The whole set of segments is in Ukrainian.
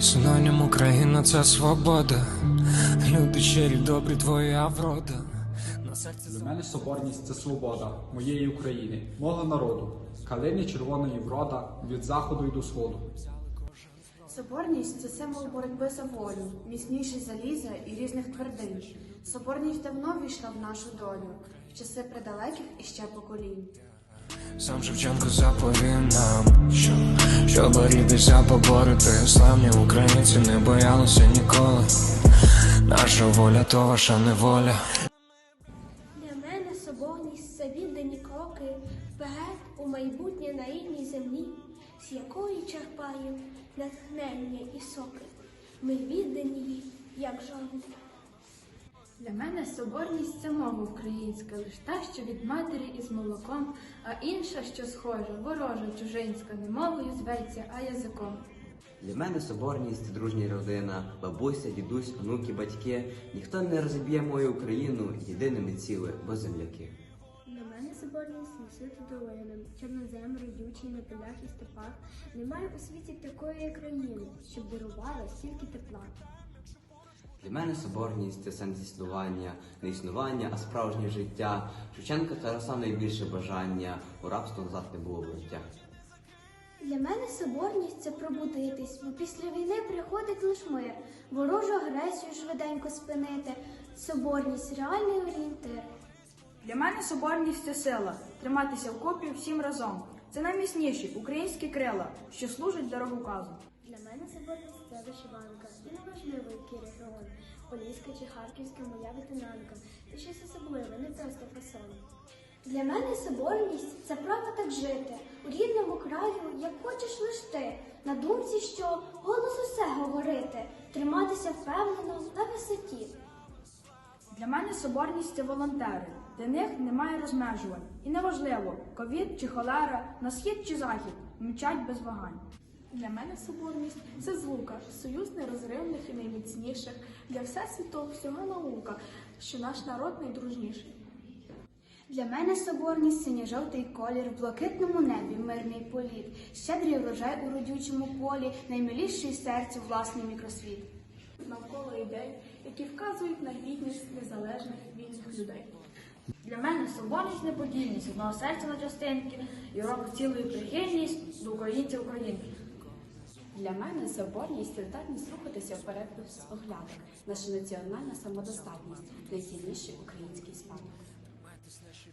Синонім Україна це свобода. Люди щирі, добрі, твоя врода. На серці Для мене соборність це свобода моєї України, мого народу, калини червоної врода від заходу й до сходу. Соборність це символ боротьби за волю, міцніший заліза і різних твердинь. Соборність давно війшла в нашу долю, в часи предалеких і ще поколінь. Сам Шевченко заповів нам, що, що борітися поборити. Славні українці не боялися ніколи. Наша воля то ваша неволя. Для мене соборність це віддані кроки вперед у майбутнє на рідній землі, з якої черпаємо натхнення і соки. Ми віддані їй, як жовтні. Для мене соборність це мова українська, лиш та, що від матері із молоком, а інша, що схожа, ворожа, чужинська, не мовою зветься, а язиком. Для мене соборність дружня родина, бабуся, дідусь, онуки, батьки. Ніхто не розіб'є мою Україну єдиними ціли, бо земляки. Для мене соборність несити долинам, чорнозем, родючий на полях і степах. Немає у світі такої країни, щоб дарувала стільки тепла. Для мене соборність це сенс існування, не існування, а справжнє життя. Шевченка Тараса найбільше бажання, у рабство назад не було вороття. Для мене соборність це пробудитись, бо після війни приходить лиш мир, ворожу агресію швиденько спинити, соборність реальний орієнтир. Для мене соборність це сила, триматися в копі всім разом. Це найміцніші українські крила, що служать дороговказу. Для мене соборність це вишиванка, і регіон, Поліська чи Харківська моя ветенанка, і щось особливе, не просто фасон. Для мене соборність це право так жити у рідному краю, як хочеш лиш ти, на думці, що голос усе говорити, триматися впевнено на висоті. Для мене соборність це волонтери. Для них немає розмежувань. І неважливо, ковід чи холера, на схід чи захід, мчать без вагань. Для мене соборність це звука, союз нерозривних і найміцніших, для всесвіту всього наука, що наш народ найдружніший. Для мене соборність синьо-жовтий колір в блакитному небі, мирний політ, щедрий врожай у родючому полі, наймиліший серцю власний мікросвіт. Навколо ідей, які вказують на гідність незалежних вільних людей. Для мене соборність неподільність одного серця на частинки і робить цілою прихильність до українців українки. Для мене соборність це здатність рухатися вперед без оглядок, наша національна самодостатність, найцінніший український спадок.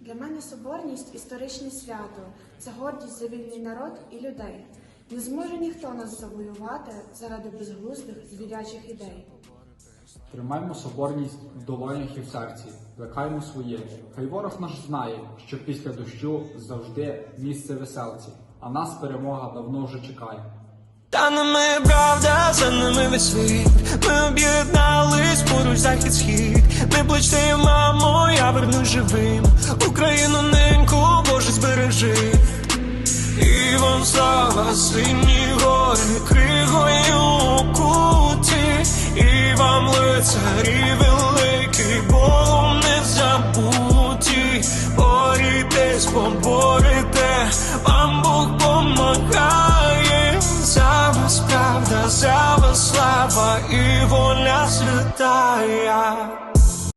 Для мене соборність історичне свято, це гордість за вільний народ і людей. Не зможе ніхто нас завоювати заради безглуздих звірячих ідей. Тримаймо соборність в долонях і в серці, плекаймо своє. Хай ворог наш знає, що після дощу завжди місце веселці, а нас перемога давно вже чекає. Та нами правда, за нами весь світ. Ми об'єднались поруч захід схід. Не плачте, мамо, я вернусь живим. Україну неньку, Боже, збережи. І вам слава, сині гори, кригою куті, і вам лицарі великі, Богом не забуті. Борітесь, поборете, 爱呀、啊。